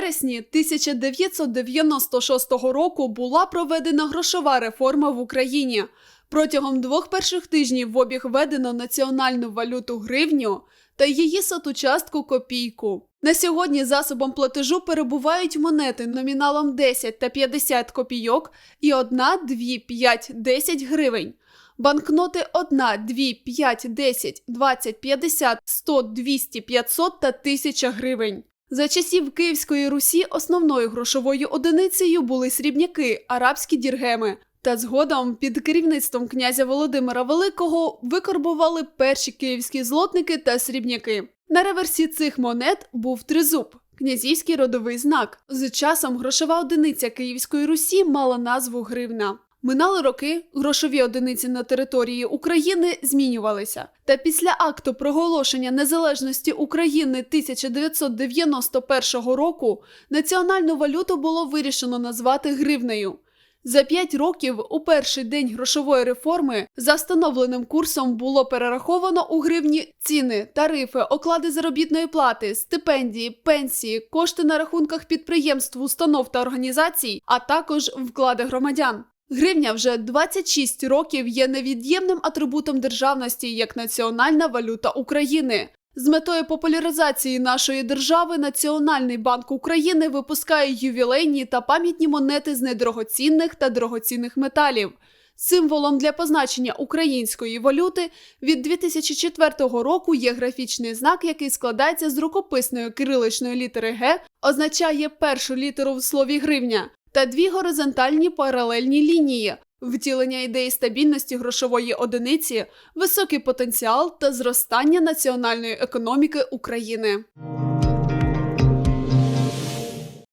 вересні 1996 року була проведена грошова реформа в Україні. Протягом двох перших тижнів в обіг введено національну валюту гривню та її сотучастку копійку. На сьогодні засобом платежу перебувають монети номіналом 10 та 50 копійок і 1, 2, 5, 10 гривень. Банкноти 1, 2, 5, 10, 20, 50, 100, 200, 500 та 1000 гривень. За часів Київської Русі основною грошовою одиницею були срібняки, арабські діргеми. Та згодом під керівництвом князя Володимира Великого викорбували перші київські злотники та срібняки. На реверсі цих монет був тризуб. Князівський родовий знак. З часом грошова одиниця Київської Русі мала назву гривна. Минали роки, грошові одиниці на території України змінювалися. Та після акту проголошення незалежності України 1991 року національну валюту було вирішено назвати гривнею. За п'ять років у перший день грошової реформи за встановленим курсом було перераховано у гривні ціни, тарифи, оклади заробітної плати, стипендії, пенсії, кошти на рахунках підприємств, установ та організацій, а також вклади громадян. Гривня вже 26 років є невід'ємним атрибутом державності як національна валюта України. З метою популяризації нашої держави Національний банк України випускає ювілейні та пам'ятні монети з недорогоцінних та дорогоцінних металів. Символом для позначення української валюти від 2004 року є графічний знак, який складається з рукописної кириличної літери Г, означає першу літеру в слові гривня, та дві горизонтальні паралельні лінії. Втілення ідеї стабільності грошової одиниці, високий потенціал та зростання національної економіки України.